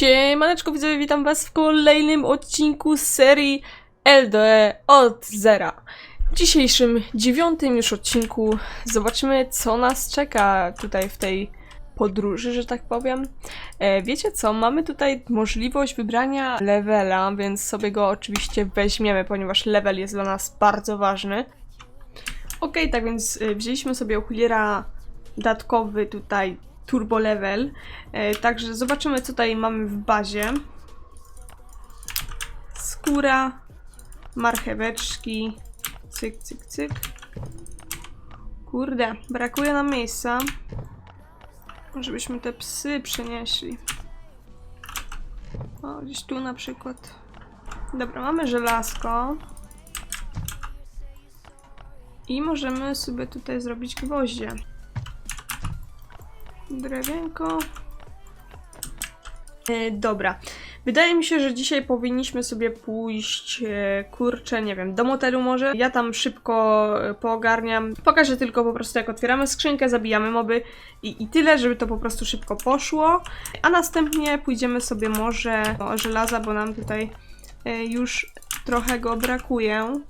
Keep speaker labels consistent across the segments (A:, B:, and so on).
A: Siemaneczko widzowie, witam was w kolejnym odcinku z serii LDE od zera. W dzisiejszym dziewiątym już odcinku zobaczymy co nas czeka tutaj w tej podróży, że tak powiem. E, wiecie co, mamy tutaj możliwość wybrania levela, więc sobie go oczywiście weźmiemy, ponieważ level jest dla nas bardzo ważny. Okej, tak więc y, wzięliśmy sobie okuliera dodatkowy tutaj turbo level. E, także zobaczymy co tutaj mamy w bazie. Skóra, marcheweczki, cyk, cyk, cyk. Kurde, brakuje nam miejsca. Żebyśmy te psy przenieśli. O, gdzieś tu na przykład. Dobra, mamy żelazko. I możemy sobie tutaj zrobić gwoździe. Drewienko. E, dobra. Wydaje mi się, że dzisiaj powinniśmy sobie pójść, e, kurczę, nie wiem, do motelu może. Ja tam szybko e, poogarniam. Pokażę tylko po prostu, jak otwieramy skrzynkę, zabijamy moby i, i tyle, żeby to po prostu szybko poszło. A następnie pójdziemy sobie może o żelaza, bo nam tutaj e, już trochę go brakuje.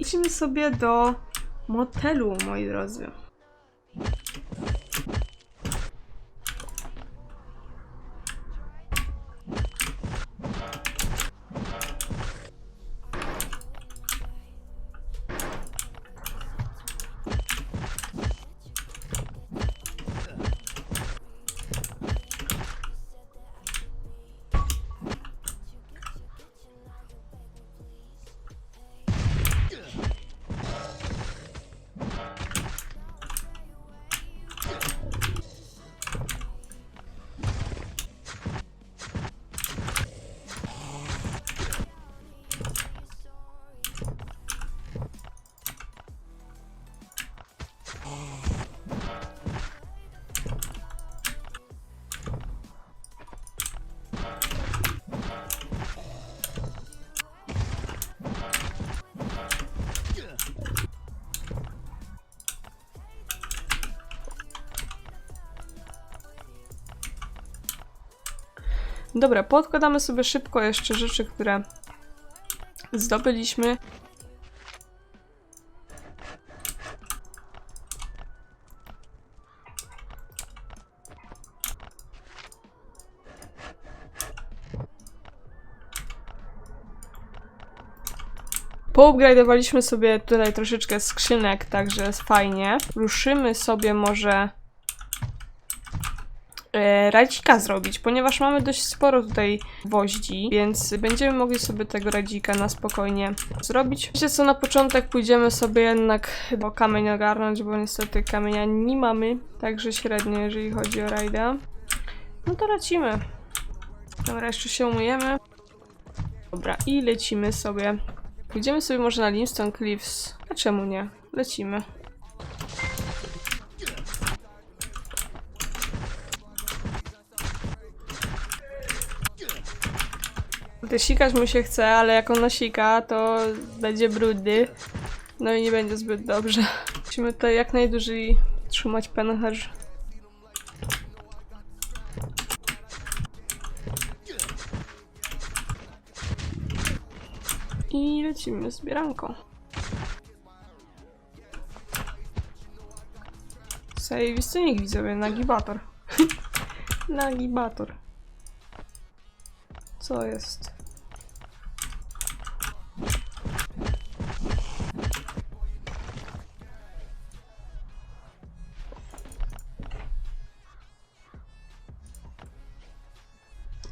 A: Idźmy sobie do motelu, moi drodzy. Dobra, podkładamy sobie szybko jeszcze rzeczy, które zdobyliśmy. Poupgrade'owaliśmy sobie tutaj troszeczkę skrzynek, także jest fajnie. Ruszymy sobie może radzika zrobić, ponieważ mamy dość sporo tutaj woździ, więc będziemy mogli sobie tego radzika na spokojnie zrobić. Wiecie co, na początek pójdziemy sobie jednak do kamień ogarnąć, bo niestety kamienia nie mamy, także średnio jeżeli chodzi o rajda. No to lecimy. Dobra, jeszcze się umyjemy. Dobra, i lecimy sobie. Pójdziemy sobie może na Limestone Cliffs. A czemu nie? Lecimy. Sikać mu się chce, ale jak on nasika, to będzie brudny. No i nie będzie zbyt dobrze. Musimy tutaj jak najdłużej trzymać pęcherz. I lecimy z bieranką. Zajebisty nick widzowie, nagibator. nagibator. Co jest?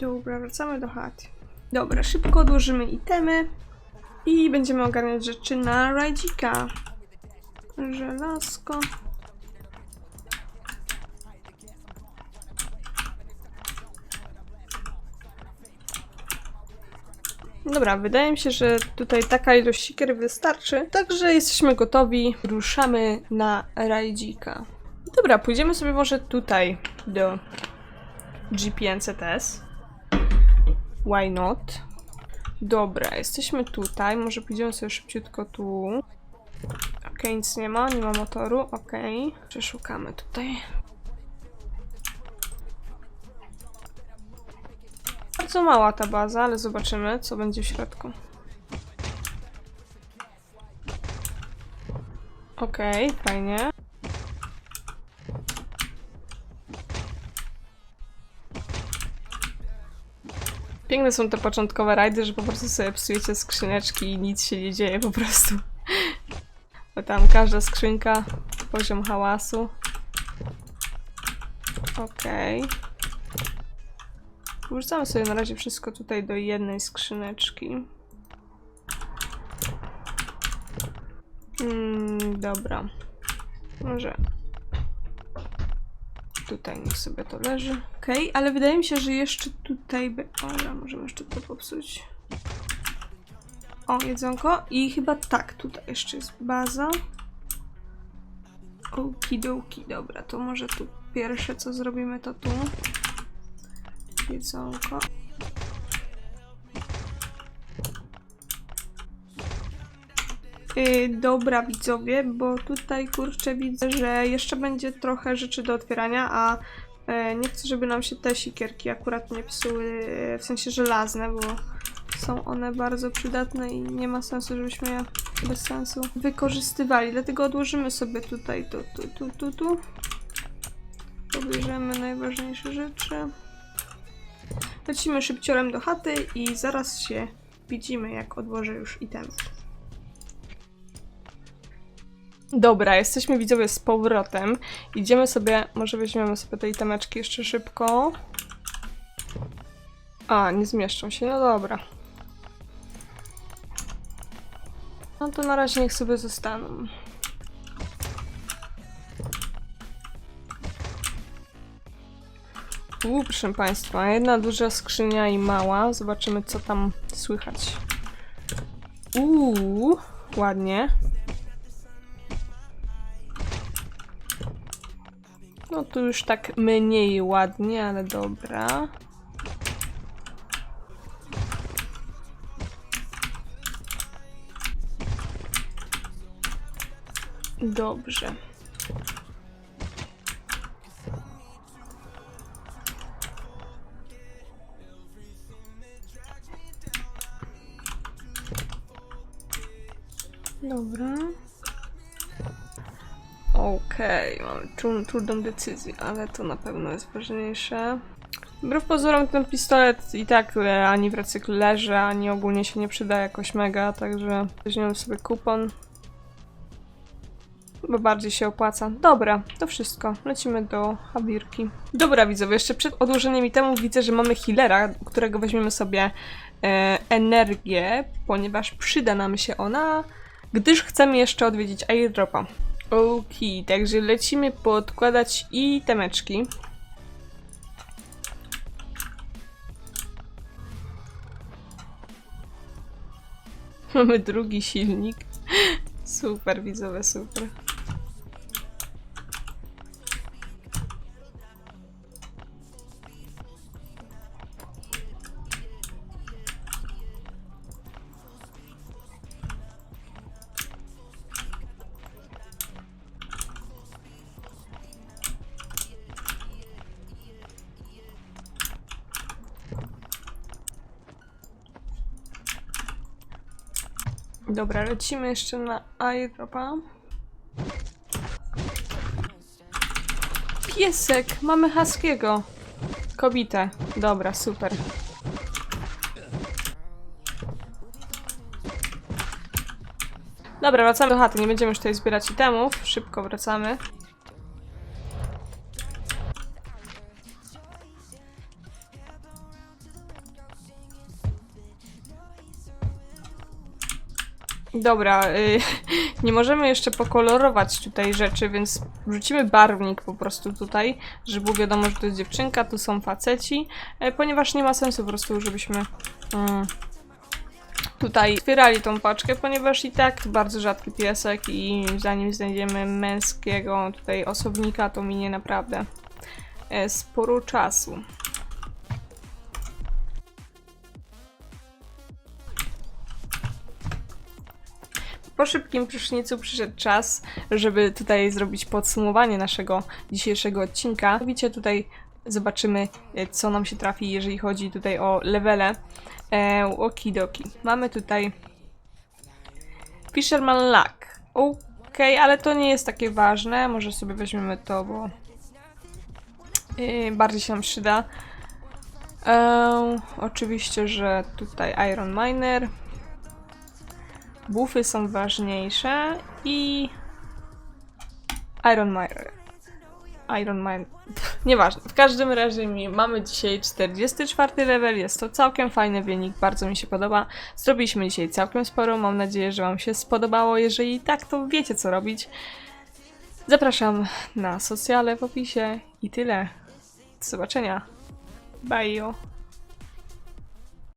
A: Dobra, wracamy do chaty. Dobra, szybko odłożymy itemy i będziemy ogarniać rzeczy na rajdzika. Żelazko. Dobra, wydaje mi się, że tutaj taka ilość sikier wystarczy. Także jesteśmy gotowi. Ruszamy na rajdzika. Dobra, pójdziemy sobie może tutaj do GPNCTS. Why not? Dobra, jesteśmy tutaj. Może pójdziemy sobie szybciutko tu. Okej, nic nie ma, nie ma motoru. Okej. Przeszukamy tutaj. Bardzo mała ta baza, ale zobaczymy, co będzie w środku. Okej, fajnie. Piękne są te początkowe rajdy, że po prostu sobie psujecie skrzyneczki i nic się nie dzieje po prostu. Bo tam każda skrzynka, poziom hałasu. Okej. Wrzucamy sobie na razie wszystko tutaj do jednej skrzyneczki. Mm, dobra. Może tutaj niech sobie to leży. Okej, ale wydaje mi się, że jeszcze tutaj... By... Dobra, możemy jeszcze to popsuć. O, jedzonko. I chyba tak, tutaj jeszcze jest baza. Okidoki, dobra, to może tu pierwsze co zrobimy to tu. Jedzonko. Yy, dobra widzowie, bo tutaj kurczę widzę, że jeszcze będzie trochę rzeczy do otwierania, a e, nie chcę, żeby nam się te sikierki akurat nie psuły, e, w sensie żelazne, bo są one bardzo przydatne i nie ma sensu, żebyśmy je bez sensu wykorzystywali. Dlatego odłożymy sobie tutaj tu, tu, tu, tu, tu. Pobierzemy najważniejsze rzeczy. Lecimy szybciorem do chaty i zaraz się widzimy, jak odłożę już itemy. Dobra, jesteśmy widzowie z powrotem. Idziemy sobie, może weźmiemy sobie te itemeczki jeszcze szybko. A, nie zmieszczą się, no dobra. No to na razie niech sobie zostaną. Uuu, proszę Państwa, jedna duża skrzynia i mała. Zobaczymy, co tam słychać. Uuu, ładnie. No tu już tak mniej ładnie, ale dobra. Dobrze. Dobra. Okej, mamy tru- trudną decyzję, ale to na pewno jest ważniejsze. Wbrew pozorom ten pistolet i tak e, ani w recyklu leży, ani ogólnie się nie przyda jakoś mega, także weźmiemy sobie kupon. Bo bardziej się opłaca. Dobra, to wszystko. Lecimy do Habirki. Dobra, widzowie, jeszcze przed odłożeniem temu widzę, że mamy healera, którego weźmiemy sobie e, energię, ponieważ przyda nam się ona, gdyż chcemy jeszcze odwiedzić airdropa. Okej, także lecimy podkładać i temeczki. Mamy drugi silnik. Super, widzowie, super. Dobra, lecimy jeszcze na airdropa. Piesek! Mamy haskiego. Kobitę. Dobra, super. Dobra, wracamy do chaty. Nie będziemy już tutaj zbierać itemów. Szybko wracamy. Dobra, y, nie możemy jeszcze pokolorować tutaj rzeczy, więc wrzucimy barwnik po prostu tutaj, żeby było wiadomo, że to jest dziewczynka, tu są faceci, e, ponieważ nie ma sensu po prostu, żebyśmy mm, tutaj otwierali tą paczkę, ponieważ i tak bardzo rzadki piesek i zanim znajdziemy męskiego tutaj osobnika, to minie naprawdę e, sporo czasu. Po szybkim prysznicu przyszedł czas, żeby tutaj zrobić podsumowanie naszego dzisiejszego odcinka. Widzicie tutaj Zobaczymy, e, co nam się trafi, jeżeli chodzi tutaj o levele. E, okidoki. Mamy tutaj Fisherman Luck. Okej, ale to nie jest takie ważne. Może sobie weźmiemy to, bo yy, bardziej się nam przyda. Eee, oczywiście, że tutaj Iron Miner. Buffy są ważniejsze i Iron Miner. Iron Miner. Nieważne. W każdym razie mamy dzisiaj 44 level. Jest to całkiem fajny wynik. Bardzo mi się podoba. Zrobiliśmy dzisiaj całkiem sporo. Mam nadzieję, że Wam się spodobało. Jeżeli tak, to wiecie co robić. Zapraszam na socjale w opisie i tyle. Do zobaczenia. Bye.